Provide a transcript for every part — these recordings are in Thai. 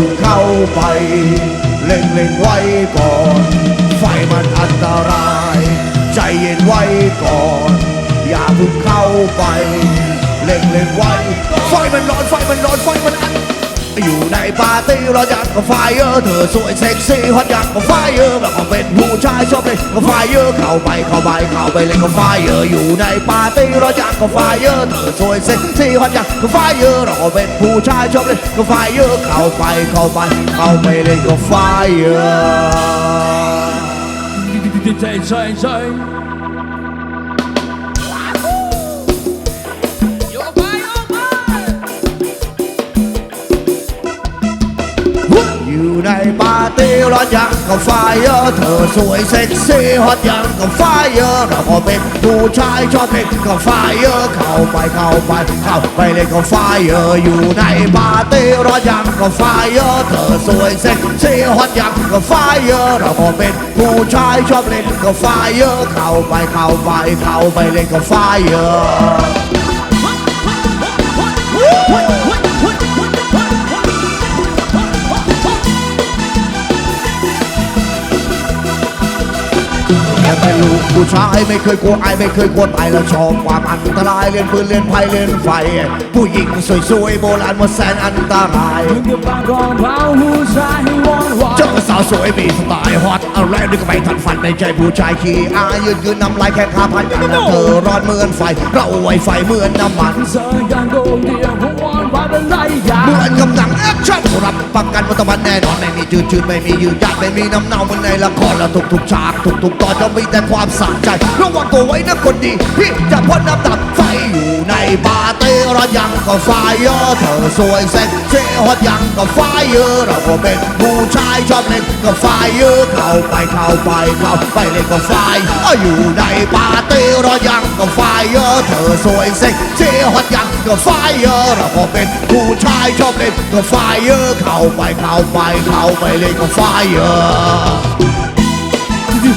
พึ่งเข้าไป เล็งเล็งไว้ก่อน ไฟมันอันตราย ใจเย็นไว้ก่อน อย่าพึ่งเข้าไป เล็งเล็งไว้ ไฟมันร้อนไฟมันร้อนไฟมันอัน ในปาร์ตี้เราอยากกับไฟเออเธอสวยเซ็กซี่ฮอตอยากกับไฟเออแบบว่าเป็นผู้ชายชอบเล่นกับไฟเออเข้าไปเข้าไปเข้าไปเล่นกับไฟเอออยู่ในปาร์ตี้เราอยากกับไฟเออเธอสวยเซ็กซี่ฮอตอยากกับไฟเออเราเป็นผู้ชายชอบเล่นกับไฟเออเข้าไปเข้าไปเข้าไปเล่นกับไฟเออใช่ใช่ใช่ อยู่ในปาร์ตี้ร้อนยังกับไฟเออเธอสวยเซ็กซี่ฮอตยังกับไฟเออเราก็เป็นผู้ชายชอบเล่นกับไฟเออเข้าไปเข้าไปเข้าไปเล่นกับไฟเอออยู่ในปาร์ตี้ร้อนยังกับไฟเออเธอสวยเซ็กซี่ฮอตยังกับไฟเออเราก็เป็นผู้ชายชอบเล่นกับไฟเออเข้าไปเข้าไปเข้าไปเล่นกับไฟเออ แค่เป็นลูกผู้ชายไม่เคยกลัวอายไม่เคยกลัวตายแล้วชอบความอันตรายเล่นปืนเล่นไพ่เล่นไฟ ผู้หญิงสวยๆโบราณมาแสนอันตรายถึงกับปากองเท้าผู้ชายให้วอนวอนเจอสาวสวยมีสไตล์ฮอตอะไรนึกไม่ทันฝันไม่ใช่ผู้ชายขี้อายยืนยืนนำลายแค่ขาพันกันนเธอร้อนเหมือนไฟ เราไวไฟเหมือนน้ำมันเจอกันโดดเดียว วอนว่าเป็นไรอยางเหมือนคำลังแอคชั่นรับประกันว่าตะวันแน่นอนไม่มีจืดชืดไม่มียืดยาดไม่มีน้ำเน่าเหมือนในละครแล้วทุกๆฉากทุกๆตอนจะมีแต่ความสะใจระวังตัวไว้นะคนดีพี่จะพ้นน้ำตับ ก็ไฟเยอะเธอสวยเซ็กซี่ฮอตยังก็ไฟเยอะเราก็เป็นผู้ชายชอบเล่นก็ไฟเยอะเข้าไปเข้าไปเข้าไปเล่นก็ไฟอาอยู่ในปาร์ตี้ร้อยังก็ไฟเยอะเธอสวยเซ็กซี่ฮอตยังก็ไฟเยอะเราก็เป็นผู้ชายชอบเล่นก็ไฟเยอะเข้าไปเข้าไปเข้าไปเล่นก็ไฟเยอะดิ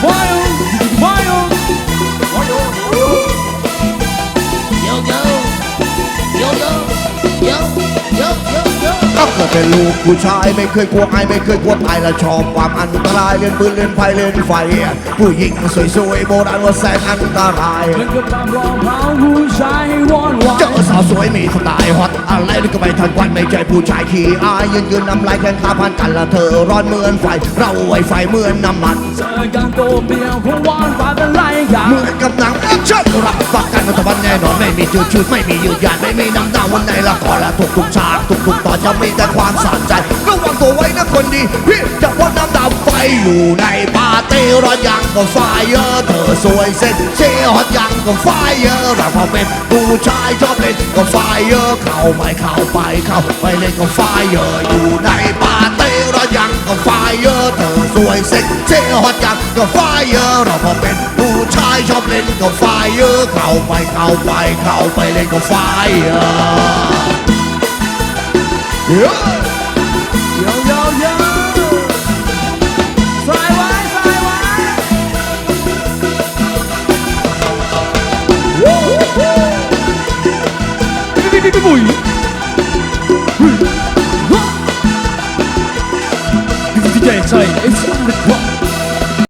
ก็เกิดเป็นลูกผู้ชายไม่เคยกลัวอายไม่เคยกลัวตายและชอบความอันตรายเล่นปืนเล่นไฟเล่นไฟ ผู้หญิงสวยๆโบราณว่าแสนอันตรายถึงกับปากรองเท้าผู้ชายให้วอนวอนเจอสาวสวยมีสไตล์ฮอตอะไรนี่ก็ไม่ทันควันไม่ใช่ผู้ชายขี้อายยืนยืนน้ำลายแข่งขาพันกันและเธอร้อนเหมือนไฟ เราไวไฟเหมือนน้ำมันเจอกันโดดเดียวผมวอนว่าเป็นไรอย่างเหมือนกำลังแอคชั่นรับประกันว่าตะวั นแน่นอนไม่มีจืดชืดไม่มียืดยาดไม่มีน้ำเน่าวันในละครและทุกทุกฉากทุกทุกตอนจะมีแต่ความสะใจระวังตัวไว้นะคนดีพี่จะพ่นน้ำดำไฟอยู่ในปาร์ตี้ร้อนยังก็ไฟเยอะเธอสวยเซ็กซี่ฮอตยังก็ไฟเยอะเราพอเป็นผู้ชายชอบเล่นก็ไฟเยอะเข้าไปเข้าไปเข้าไปเล่นก็ไฟเยอะอยู่ในปาร์ตี้ร้อนยังก็ไฟเยอะเธอสวยเซ็กซี่ฮอตยังก็ไฟเยอะเราพอเป็น เล่นก็ไฟเยอะเข้าไปเข้าไปเข้าไปเล่นก็ไฟเยอะเยอะโยโยโยใส่ไว้ใส่ไว้เ